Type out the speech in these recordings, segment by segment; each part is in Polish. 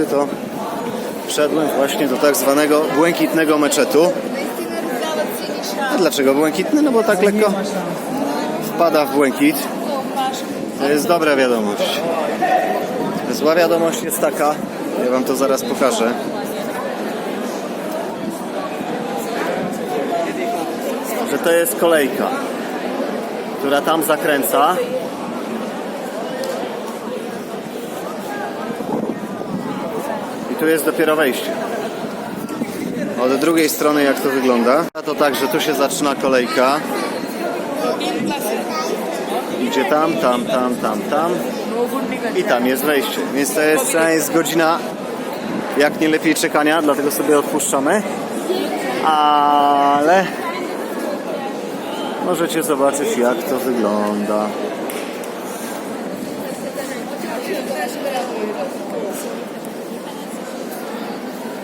to wszedłem właśnie do tak zwanego błękitnego meczetu. A dlaczego błękitny? No bo tak lekko wpada w błękit. To jest dobra wiadomość. Zła wiadomość jest taka, ja wam to zaraz pokażę. Że to jest kolejka, która tam zakręca. Tu jest dopiero wejście. Od drugiej strony jak to wygląda? To tak, że tu się zaczyna kolejka. Idzie tam, tam, tam, tam, tam. I tam jest wejście. Więc to jest, jest godzina jak nie lepiej czekania, dlatego sobie odpuszczamy. Ale możecie zobaczyć jak to wygląda.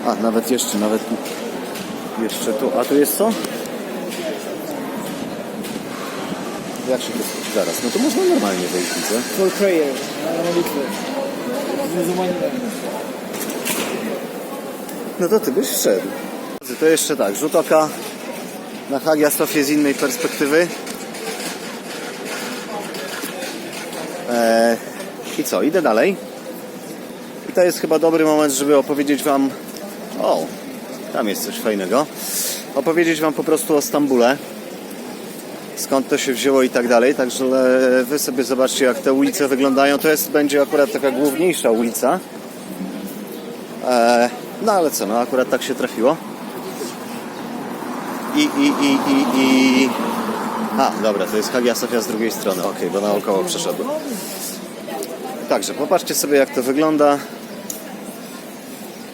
A, nawet jeszcze, nawet jeszcze tu. A tu jest co? Jak się to zaraz? No to można normalnie wejść, widzę. For prayer, na modlitwę. No to ty byś wszedł. To jeszcze tak, rzut oka na Hagia Sofię z innej perspektywy. Eee, I co, idę dalej. I to jest chyba dobry moment, żeby opowiedzieć Wam. O, tam jest coś fajnego. Opowiedzieć Wam po prostu o Stambule. Skąd to się wzięło i tak dalej. Także Wy sobie zobaczcie, jak te ulice wyglądają. To jest, będzie akurat taka główniejsza ulica. E, no ale co, no akurat tak się trafiło. I, i, i, i, i... A, dobra, to jest Hagia Sofia z drugiej strony. Okej, bo naokoło przeszedłem. Także popatrzcie sobie jak to wygląda.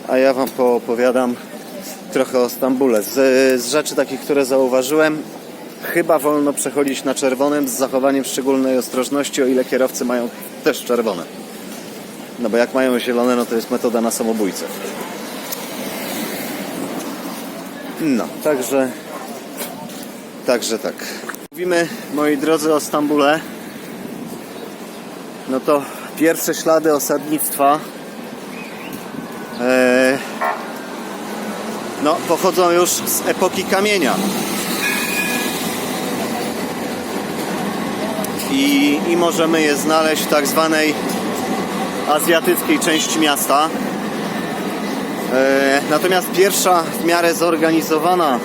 A ja Wam poopowiadam trochę o Stambule. Z, z rzeczy takich, które zauważyłem, chyba wolno przechodzić na czerwonym z zachowaniem szczególnej ostrożności, o ile kierowcy mają też czerwone. No bo jak mają zielone, no to jest metoda na samobójcę. No, także także tak. Mówimy, moi drodzy, o Stambule. No to pierwsze ślady osadnictwa no, pochodzą już z epoki kamienia. I, I możemy je znaleźć w tak zwanej azjatyckiej części miasta. E, natomiast pierwsza w miarę zorganizowana,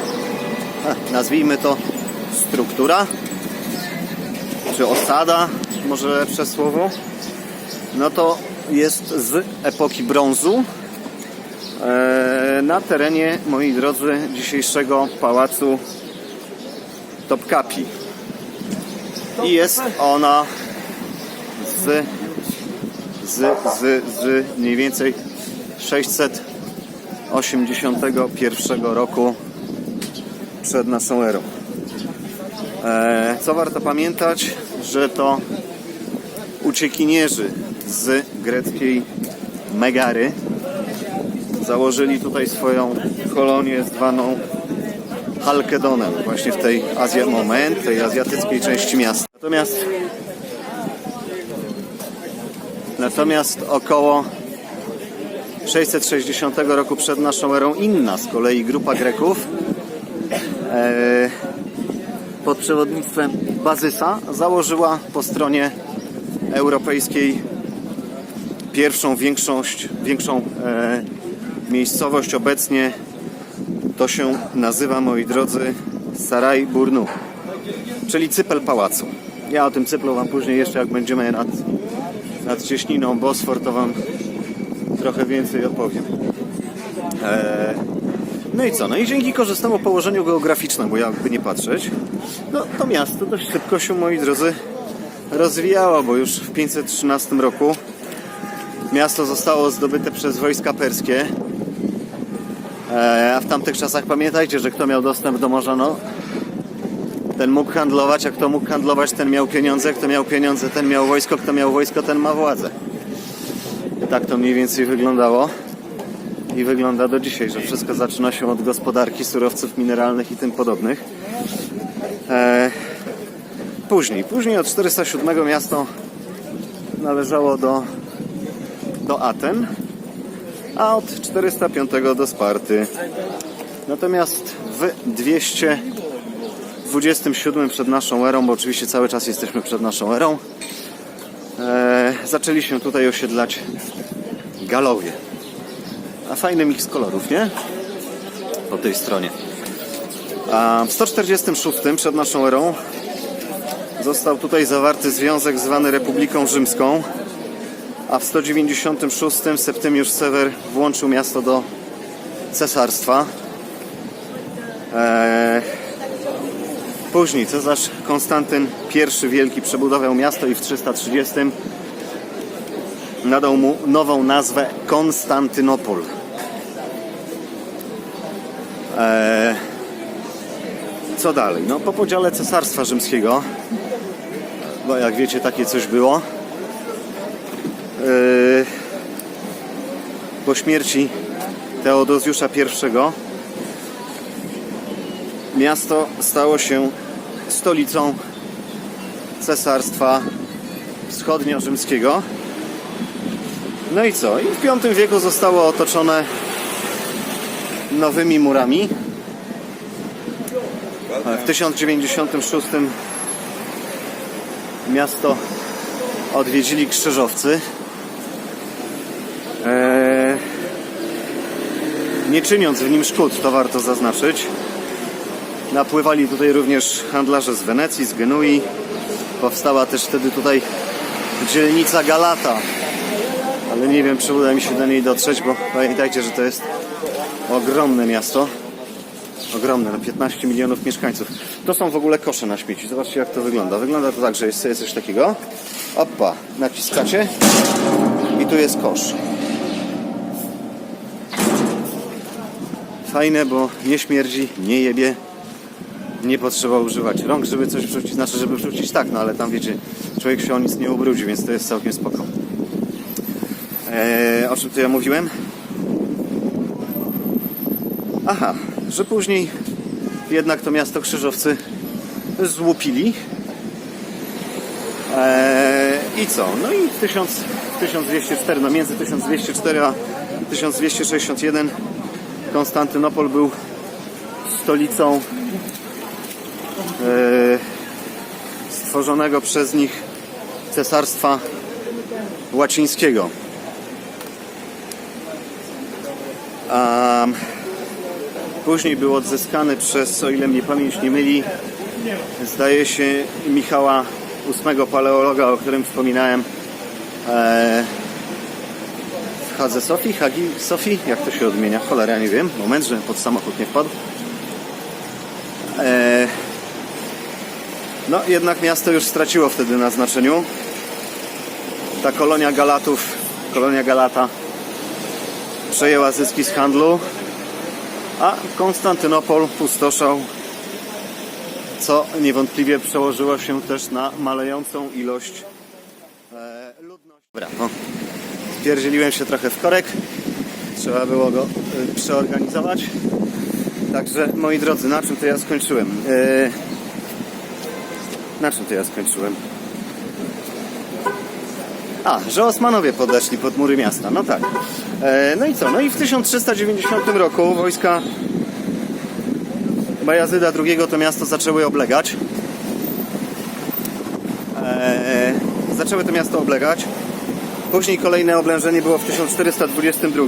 e, nazwijmy to struktura, czy osada, może lepsze słowo, no to jest z epoki brązu e, na terenie, moi drodzy, dzisiejszego pałacu Topkapi. I jest ona z z, z, z mniej więcej 681 roku przed naszą erą. E, co warto pamiętać, że to uciekinierzy z greckiej Megary założyli tutaj swoją kolonię zwaną Halkedonem, właśnie w tej Azja moment, tej azjatyckiej części miasta. Natomiast Natomiast około 660 roku przed naszą erą inna z kolei grupa Greków e, pod przewodnictwem Bazysa założyła po stronie europejskiej pierwszą większość, większą e, miejscowość. Obecnie to się nazywa, moi drodzy, Saraj Burnu, czyli cypel pałacu. Ja o tym cyplu Wam później jeszcze, jak będziemy nad nad cieśniną Bosfor, to Wam trochę więcej opowiem. Eee, no i co? No i dzięki korzystnemu położeniu geograficznemu, jakby nie patrzeć, no to miasto dość szybko się, moi drodzy, rozwijało, bo już w 513 roku miasto zostało zdobyte przez wojska perskie. Eee, a w tamtych czasach pamiętajcie, że kto miał dostęp do morza, no ten mógł handlować, a kto mógł handlować, ten miał pieniądze, kto miał pieniądze, ten miał wojsko, kto miał wojsko, ten ma władzę. Tak to mniej więcej wyglądało i wygląda do dzisiaj, że wszystko zaczyna się od gospodarki surowców mineralnych i tym podobnych. Eee, później, później od 407 miasto należało do, do Aten. A od 405 do Sparty. Natomiast w 227 przed naszą erą, bo oczywiście cały czas jesteśmy przed naszą erą, e, się tutaj osiedlać Galowie. A fajny miks kolorów, nie? Po tej stronie. A w 146 przed naszą erą został tutaj zawarty związek zwany Republiką Rzymską, a w 196 Septymiusz Sewer włączył miasto do cesarstwa. Eee, później cesarz Konstantyn I Wielki przebudował miasto i w 330 nadał mu nową nazwę Konstantynopol. Eee, co dalej? No, po podziale Cesarstwa Rzymskiego, bo jak wiecie, takie coś było. Eee, po śmierci Teodozjusza I miasto stało się stolicą Cesarstwa Wschodnio-Rzymskiego. No i co? I w V wieku zostało otoczone nowymi murami. W 1096 miasto odwiedzili krzyżowcy. Nie czyniąc w nim szkód, to warto zaznaczyć. Napływali tutaj również handlarze z Wenecji, z Genui. Powstała też wtedy tutaj dzielnica Galata. Ale nie wiem, czy uda mi się do niej dotrzeć, bo pamiętajcie, że to jest ogromne miasto. Ogromne, na 15 milionów mieszkańców. To są w ogóle kosze na śmieci. Zobaczcie, jak to wygląda. Wygląda to tak, że jest coś takiego. Opa, naciskacie i tu jest kosz. Fajne, bo nie śmierdzi, nie jebie. Nie potrzeba używać rąk, żeby coś wrzucić. Znaczy, żeby wrzucić tak, no ale tam wiecie, człowiek się o nic nie ubrudzi, więc to jest całkiem spoko. Eee, o czym tu ja mówiłem? Aha, że później jednak to miasto krzyżowcy złupili. Eee, I co? No i w, 1000, w 1204, no między 1204 a 1261 Konstantynopol był stolicą eee, stworzonego przez nich cesarstwa łacińskiego. A później był odzyskany przez, o ile mnie pamięć nie myli, zdaje się Michała VIII paleologa, o którym wspominałem e, Hadze Sofii, Hagi Sofii, jak to się odmienia? Cholera, nie wiem. Moment, że pod samochód nie wpadł. E, no, jednak miasto już straciło wtedy na znaczeniu. Ta kolonia Galatów, kolonia Galata przejęła zyski z handlu, a Konstantynopol pustoszał, co niewątpliwie przełożyło się też na malejącą ilość e, ludności. Dobra, no. Spierdzieliłem się trochę w korek, trzeba było go e, przeorganizować. Także, moi drodzy, na czym to ja skończyłem? E, na czym to ja skończyłem? A, że Osmanowie podeszli pod mury miasta, no tak. E, no i co? No i w 1390 roku wojska Bajazyda II to miasto zaczęły oblegać. E, zaczęły to miasto oblegać. Później kolejne oblężenie było w 1422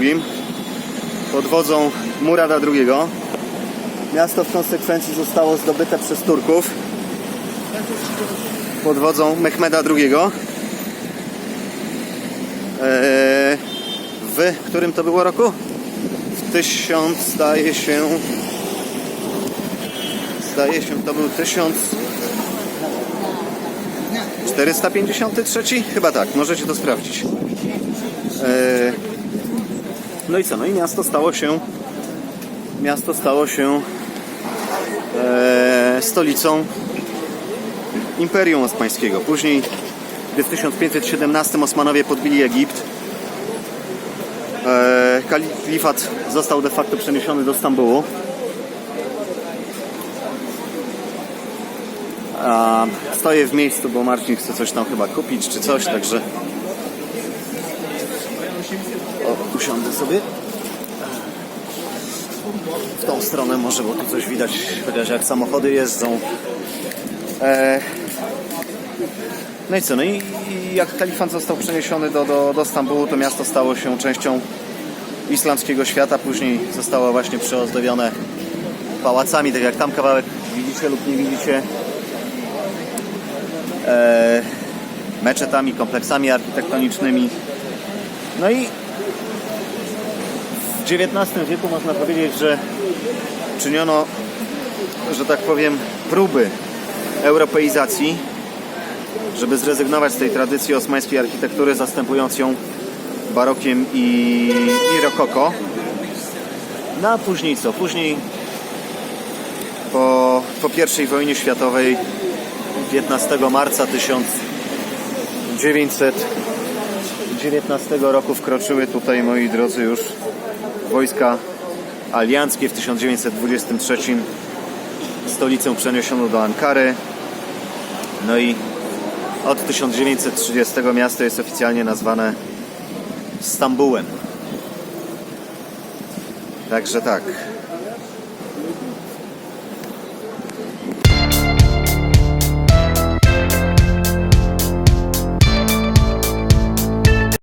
pod wodzą Murada II. Miasto w konsekwencji zostało zdobyte przez Turków pod wodzą Mehmeda II. Eee, w którym to było roku? W tysiąc, zdaje się. Zdaje się, to był 1453? Chyba tak, możecie to sprawdzić. Eee, no i co? No i miasto stało się. Miasto stało się eee, stolicą Imperium Osmańskiego. Później gdy w 1517 Osmanowie podbili Egipt. E, kalifat został de facto przeniesiony do Stambułu. Stoję w miejscu, bo Marcin chce coś tam chyba kupić czy coś, także o, usiądę sobie. w tą stronę może, bo tu coś widać, chociaż jak samochody jeżdżą. E, no i co, no i, i jak kalifat został przeniesiony do, do, do Stambułu, to miasto stało się częścią islamskiego świata, później zostało właśnie przyozdobione pałacami, tak jak tam kawałek widzicie lub nie widzicie, meczetami, kompleksami architektonicznymi. No i w XIX wieku można powiedzieć, że czyniono, że tak powiem, próby europeizacji, żeby zrezygnować z tej tradycji osmańskiej architektury, zastępując ją barokiem i, i rokoko. No a później co? Później po, po I wojnie światowej 15 marca 1919 roku wkroczyły tutaj, moi drodzy, już wojska alianckie. W 1923 stolicę przeniesiono do Ankary. No i od 1930 miasto jest oficjalnie nazwane Stambułem. Także tak.